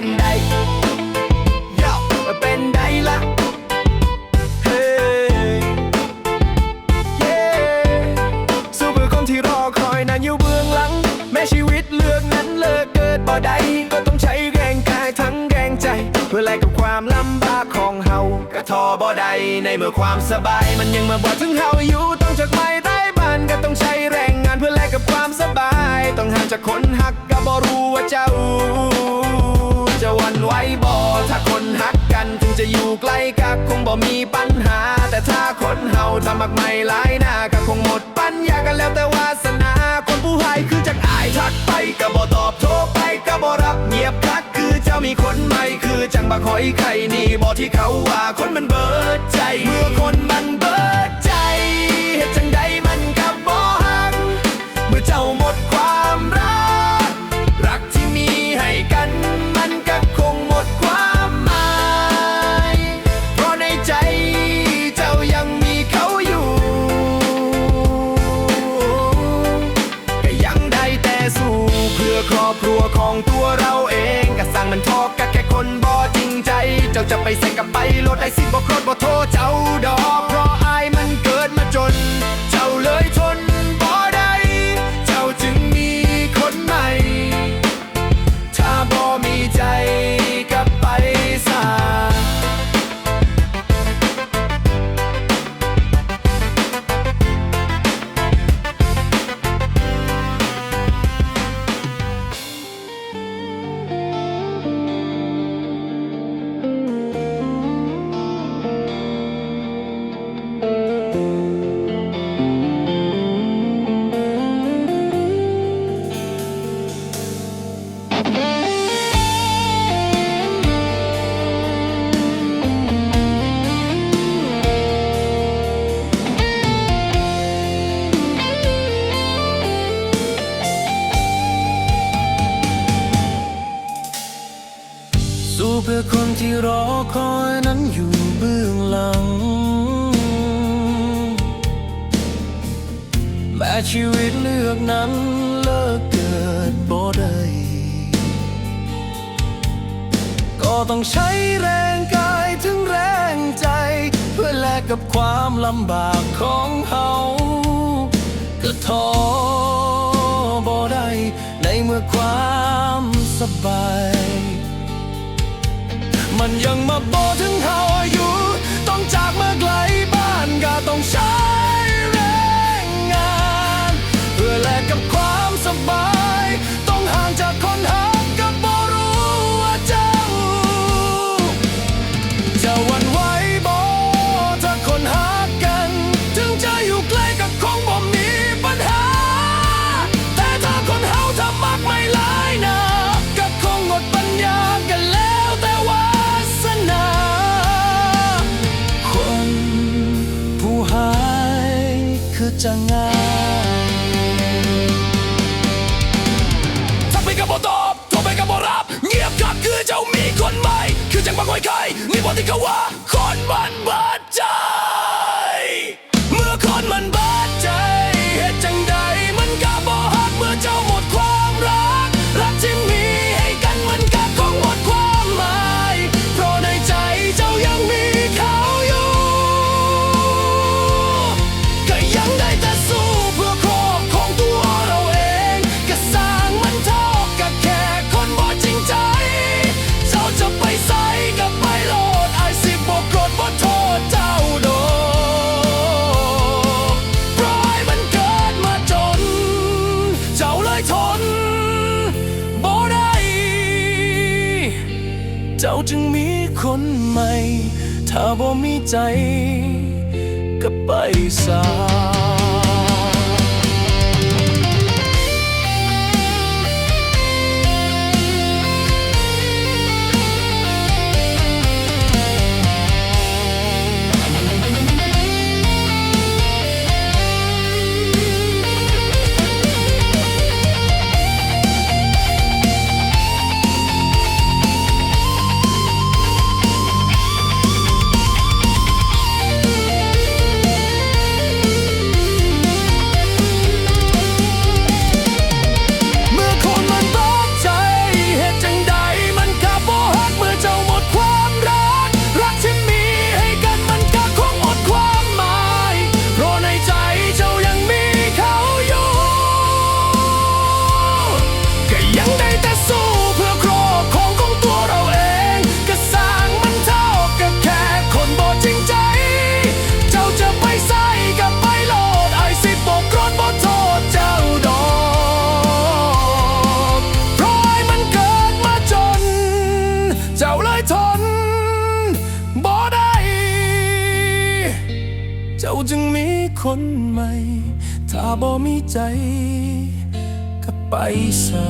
เป็นไดย่าเป็นไดละ เฮ้เย่สู้เพื่อคนที่รอคอยนานอยู่เบื้องหลัง แม้ชีวิตเลือกนั้นเลิกเกิดบ่ได้ก็ต้องใช้แรงกายทั้งแรงใจ เพื่อแลกกับความลำบากของเฮากระทอบ่ได้ในเมื่อความสบาย มันยังมาบ่ถึงเฮาอยู่ต้องจากไป ก็คงบ่มีปัญหา แต่ถ้าคนเฮาทำมักไม่หลายหน้าก็คงหมดปัญญากันแล้วแต่วาสนา คนผู้หายคือจากอายทักไปก็บ่ตอบโทรไปก็บ่รับเงียบคักคือเจ้ามีคนใหม่คือจังบัคอยใครนี่บ่ที่เขาว่าคนมันเบิดใจเมื่อคนมันเบิด อบครัวของตัวเราเองก็สร้างมันทอกกะแค่คนบอจริงใจ เจ้าจะไปใส่กับไปรถไอสิบ่โคตรบ่โทษเจ้า อคนที่รอคอยนั้นอยู่เบื้องหลัง แม้ชีวิตเลือกนั้นเลิกเกิดบ่ได้ก็ต้องใช้แรงกายถึงแรงใจ เพื่อแลกกับความลำบากของเฮาก็ท้อบ่ได้ในเมื่อความสบาย my bottom Go what? เจ้าจึงมีคนใหม่ ถ้าบ่มีใจก็ไปซา คนใหม่ ถ้าบ่มีใจก็ไปซะ